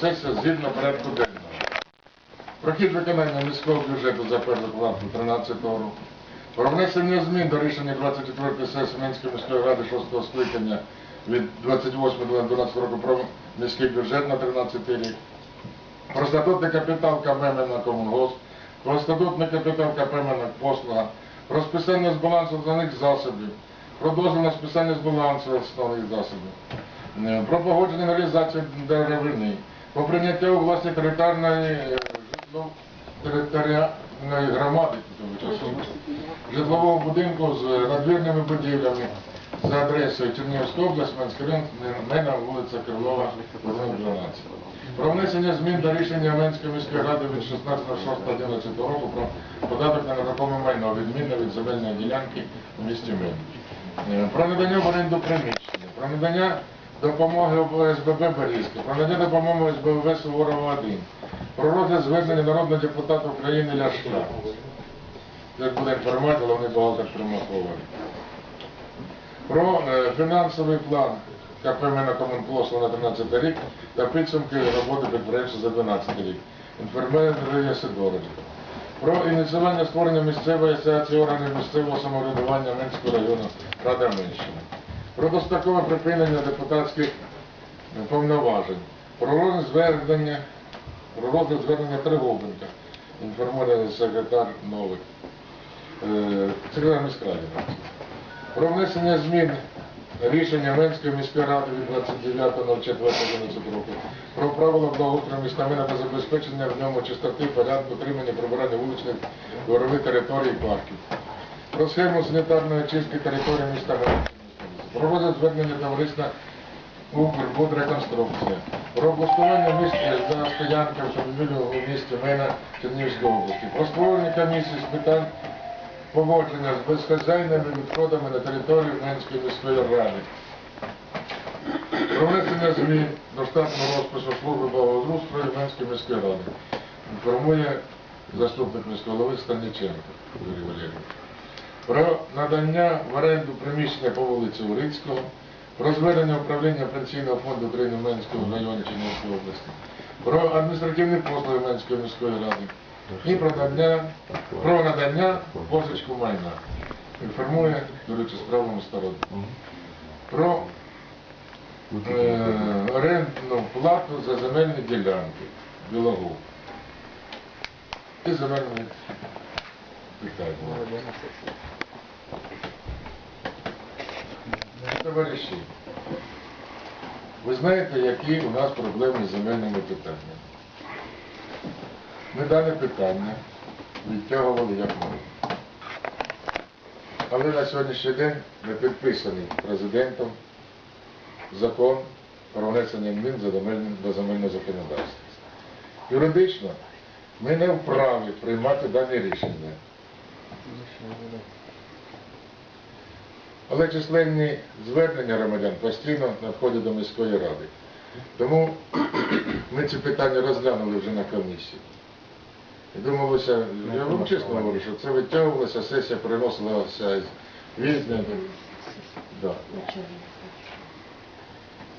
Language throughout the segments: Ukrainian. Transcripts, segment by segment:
сесія згідно порядку денного. Прохід виконання міського бюджету за першу кварту 13 року. Про внесення змін до рішення 24 сесії Мінської міської ради 6 скликання від 28.12 року про міський бюджет на 13 рік. Про статутний капітал КП на Комунгосп, про статутний капітал КП на послуга, про списання з балансу основних засобів, про дозвіл на списання з балансу основних засобів, е, про погодження реалізації деревини, про прийняття у власні територіальної е, територіальної громади житлового будинку з надвірними будівлями за адресою Чернігівська область, Мена, вулиця будинок 12. Про внесення змін до рішення Менської міської ради від 16.06.11 року про податок на нерухоме майно, відмінне від земельної ділянки в місті Мин. Е, Про надання в оренду приміщення, про надання допомоги ОСББ Берізки, про надання допомоги ОСББ Суворова 1, про розгляд звернення народного депутата України Ляшка. Як буде інформувати, головний бухгалтер Примаховий. Про е, фінансовий план КП Комунпослуг на 13 рік та підсумки роботи підприємства за 12 рік. Інформує Андрія Сидорович. Про ініціювання створення місцевої асоціації органів місцевого самоврядування Минського району Рада Минщини. Про дострокове припинення депутатських е, повноважень. Про розгляд звернення, про розгляд звернення Тригубенка. Інформує секретар Новик. Е, Секретар міськради. Про внесення змін рішення Менської міської ради від 29.04.11 року про правила благоустрою міста Мина та забезпечення в ньому чистоти, порядку, утримання, прибирання вуличних дворових територій і парків. Про схему санітарної очистки території міста Мина. Про звернення товариства Укрбудреконструкція. Про облаштування місць для стоянки автомобілів у місті Мина Чернігівської області. Про створення комісії з питань поводження з безхазяйними відходами на території Менської міської ради. Про внесення змін до штатного розпису служби благоустрою Менської міської ради. Інформує заступник міського голови Станіченко Юрій Валерійович. Про надання в оренду приміщення по вулиці Урицького, про зведення управління Пенсійного фонду України в Менському районі Чернігівської області, про адміністративні послуги Менської міської ради і про надання, про надання позичку майна. Інформує керуючи справами сторон. Про е, орендну плату за земельні ділянки Білогу. І земельні питання. Товариші, ви знаєте, які у нас проблеми з земельними питаннями. Ми дане питання відтягували як могли. Але на сьогоднішній день не підписаний президентом закон про внесення земельне- до земельного законодавства. Юридично ми не вправі приймати дані рішення. Але численні звернення громадян постійно надходять до міської ради. Тому ми ці питання розглянули вже на комісії. І думалося, я вам чесно говорю, що це витягувалося, сесія переносилася з візня. Да.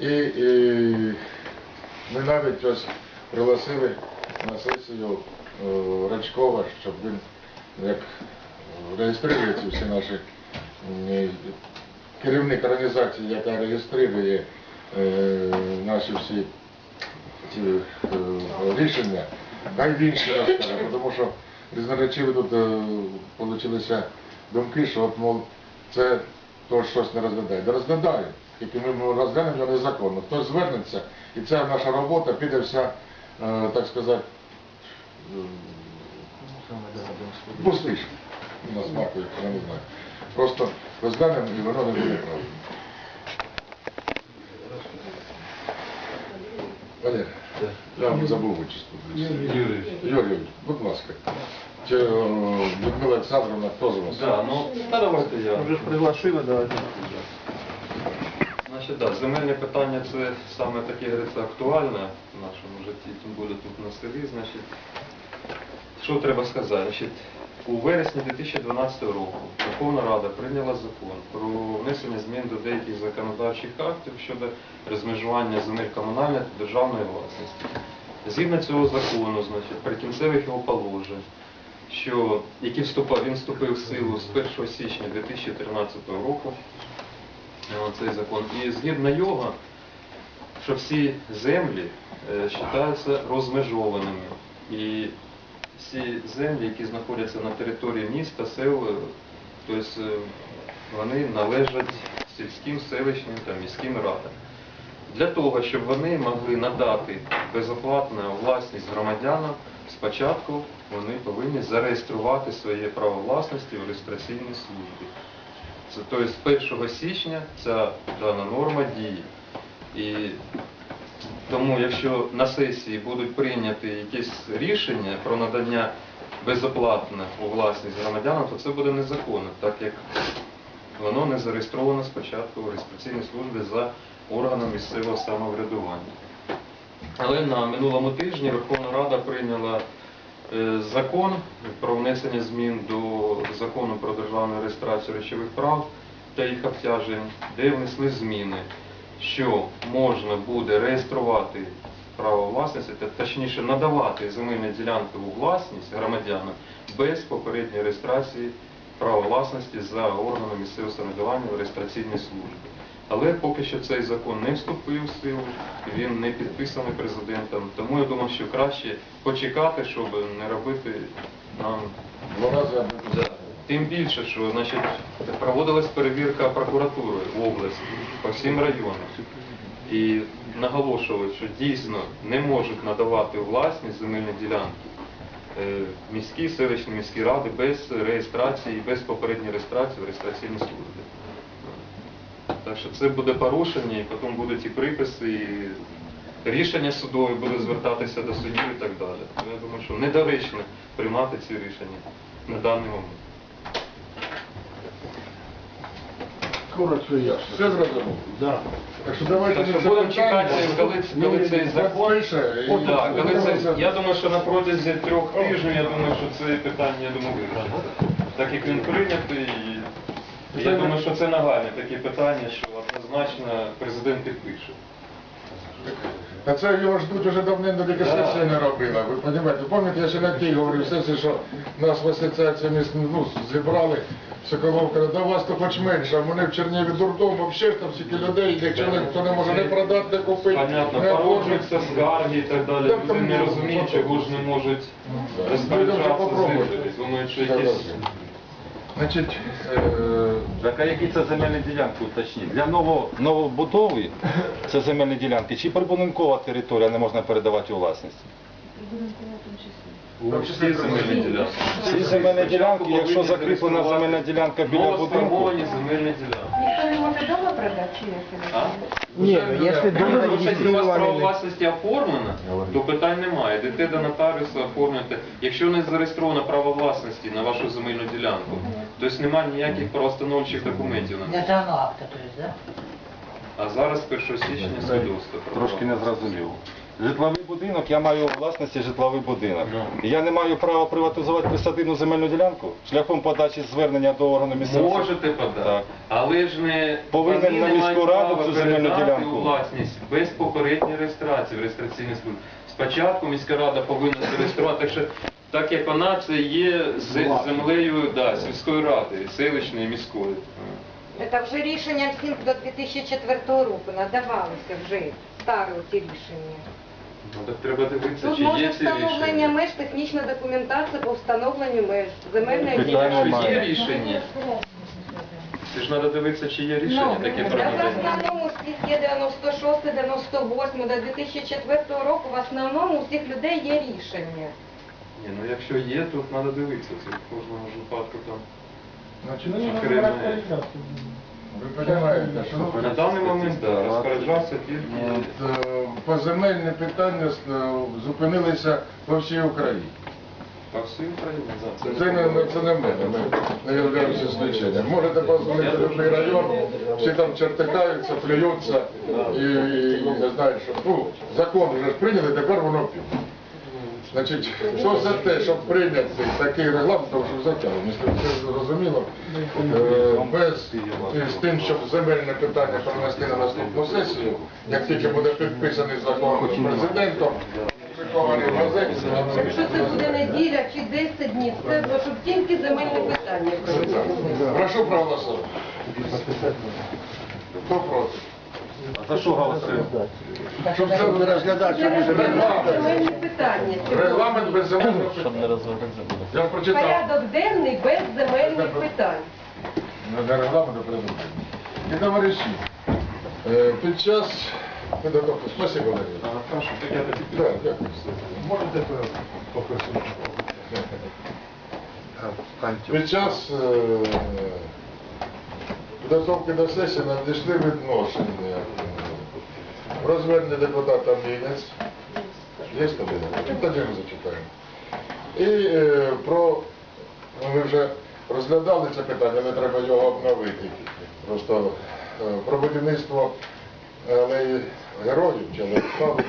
І, і ми навіть ось пригласили на сесію е, Рачкова, щоб він як реєструє ці всі наші керівник організації, яка реєструє е, наші всі ці е, рішення, хай він ще розкаже, тому що різноречиві тут вийшли думки, що от, мов, це то щось не розглядає. Да розглядає, тільки ми розглянемо його незаконно. Хтось звернеться, і ця наша робота піде вся, е, так сказати, е, пустиш. У нас макує, я не знаю. Просто розглянемо і воно не буде правильно. Валер, я вам забув вичисту. Юрій. Юрій, будь ласка. Чи е, Людмила Олександровна, хто з вас? Да, ну, та давайте я. Вже ж приглашили, давайте. Значить, да, земельне питання це саме таке, говориться, актуальне в нашому житті, тим більше тут на селі, значить. Що треба сказати? Значить, У вересні 2012 року Верховна Рада прийняла закон про внесення змін до деяких законодавчих актів щодо розмежування земель комунальної та державної власності. Згідно цього закону, значить, прикінцевих його положень, що які вступав, він вступив в силу з 1 січня 2013 року, е, цей закон, і згідно його, що всі землі е, вважаються розмежованими. І всі землі, які знаходяться на території міста, сел, е, тобто е, вони належать сільським, селищним та міським радам. Для того, щоб вони могли надати безоплатну власність громадянам, спочатку вони повинні зареєструвати своє право власності в реєстраційній службі. Тобто з 1 січня ця дана норма діє. І тому, якщо на сесії будуть прийняті якісь рішення про надання безоплатно у власність громадянам, то це буде незаконно, так як воно не зареєстровано спочатку в реєстраційній службі за органом місцевого самоврядування. Але на минулому тижні Верховна Рада прийняла е, закон про внесення змін до закону про державну реєстрацію речових прав та їх обтяжень, де внесли зміни, що можна буде реєструвати право власності, точніше надавати земельні ділянки у власність громадянам без попередньої реєстрації права власності за органами місцевого самоврядування в реєстраційній службі. Але поки що цей закон не вступив в силу, він не підписаний президентом. Тому я думаю, що краще почекати, щоб не робити нам Два рази. Тим більше, що значить, проводилась перевірка прокуратури в області по всім районам. І наголошували, що дійсно не можуть надавати власність земельні ділянки е, міські, селищні міські ради без реєстрації, без попередньої реєстрації в реєстраційній службі. Так що це буде порушення, і потім будуть і приписи, і рішення судові буде звертатися до судів і так далі. Я думаю, що недоречно приймати ці рішення на даний момент. Коротко і ясно. все зрозуміло. Да. Так що давайте Так що будемо чекати, коли, коли цей закон. і- Так, коли це, я думаю, що на протязі трьох тижнів, я думаю, що це питання, я думаю, вирішиться. Так як він прийнятий, і я думаю, що це нагальне такі питання, що однозначно президент підпише. Та це його ждуть уже давненько, тільки Да. сесія не робила. Ви розумієте, пам'ятаєте, я ще на тій говорив сесії, що нас в асоціації міст ну, зібрали, Соколовка, да вас то хоч менше, а мене в Черніві дурдом, взагалі ж там стільки людей, де чоловік, хто не може не продати, не купити, Понятно, не породжуються скарги і так далі. Так, Люди там не ну, розуміють, чого ж не можуть Да. Розпоряджатися попробуйте. землею. Думають, що якісь... Значить, е, Так а які це земельні ділянки уточніть? Для ново, новобудови це земельні ділянки, чи прибудинкова територія не можна передавати у власність? Всі земельні ділянки. Всі земельні ділянки, якщо закріплена земельна ділянка біля будинку, земельні ділянки. Никто не может дома продать, чи як? Ні, ну, якщо дома Якщо у вас право власності оформлено, то питань немає. Йдете до нотаріуса, оформлюєте. Якщо не зареєстровано право власності на вашу земельну ділянку, тобто немає ніяких правостановчих документів на. Державного акта, то есть, да? А зараз 1 січня свідоцтво. про трошки право. не зрозуміло. Житловий будинок, я маю у власності житловий будинок. І я не маю права приватизувати присадибну земельну ділянку шляхом подачі звернення до органу місцевого. Можете подати, Так. але ж не Повинен вони на не міську мають раду права цю земельну передати ділянку. у власність без попередньої реєстрації в реєстраційній службі. Спочатку міська рада повинна зареєструвати, так що так як вона це є з землею да, сільської ради, селищної міської. Це вже рішення всім до 2004 року надавалися вже старі ці рішення. Ну так треба дивитися, Тут чи може є ці встановлення рішення. меж, технічна документація по встановленню меж, земельної ділянки. Чи є рішення? Це ж треба дивитися, чи є рішення Ну, таке в проведення. основному всіх є 96, 98, до 2004 року в основному у всіх людей є рішення. Ні, ну якщо є, то треба дивитися. Це в кожному ж випадку там. значить, Окремо. Ви розумієте, що На даний момент, да, розпоряджався тільки. От, е, поземельні питання е, зупинилися по всій Україні. По всій Україні, да. Це не, не- це не ми, ми не являємося исключенням. Можете позвонити в будь-який район, всі там чертикаються, плюються і, і не знають, що ну, закон вже ж прийняли, тепер воно пів. Значить, хто за те, щоб прийняти такий регламент, тому що затягнув, якщо все зрозуміло, е, без з тим, щоб земельне питання перенести на наступну сесію, як тільки буде підписаний закон президентом, Якщо це буде неділя чи 10 днів, це щоб тільки земельне питання прошу проголосувати. Хто проти? За що голосуємо? Щоб це не розглядати, не щоб регламент, земельне питання. регламент без земельного питання. Я прочитав. Порядок денний без земельних питань. Ну, для регламенту придумали. І товариші, е, під час підготовки, спасибо, Валерій. Так, дякую. Можете попросити? Під час е, підготовки до сесії надійшли відношення про звернення депутата Мінець. Є кабінет? Ну, Тоді ми зачитаємо. І е, про, ну, ми вже розглядали це питання, не треба його обновити. Просто е, про будівництво алеї героїв чи алеї слави,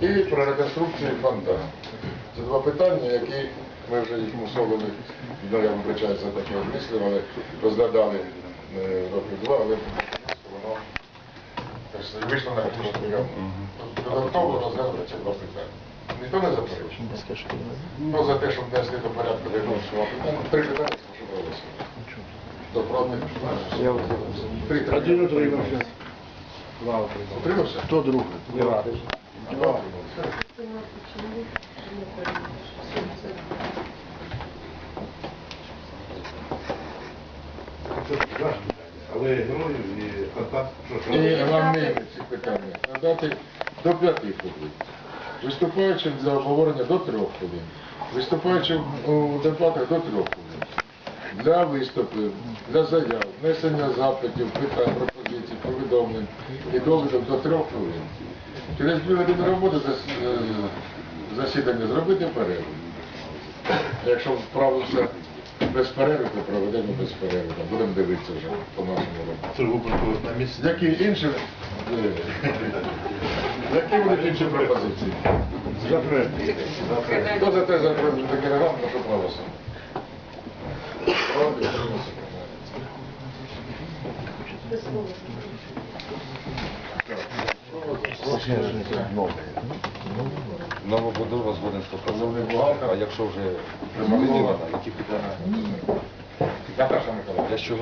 і про реконструкцію фонтану. Це два питання, які ми вже їх мусовили, ну я вибачаю за таке обмислювали, розглядали е, років два, але воно вийшло на рахунок Додатково розглянути ці два питання. Ніхто не заперечує? Хто за те, щоб внести до порядку виносного питання? Три питання, проголосувати. Хто проти? Три. Один утримався. Хто другий? Два утримався. Це ваше питання. Але героїв і контакт, що І що? вам не ці питання надати до п'яти хвилин. Виступаючим для обговорення до трьох хвилин. Виступаючим у дебатах до трьох хвилин. Для виступів, для заяв, внесення запитів, питань, пропозицій, повідомлень і довідок до трьох хвилин. Через дві години роботи зас- е, засідання зробити перерву. Якщо справиться без перерви, то проведемо без перерви. Там Будемо дивитися вже по нашому роботу. Це на місці. Які інші, які будуть інші пропозиції? Запрет. Хто за те за такий регламент, прошу проголосувати. Проти, утримався. Новобудова згоден 100%. Головний. А якщо вже Примакова. змінювана, які питання? Я з чого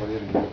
Валерій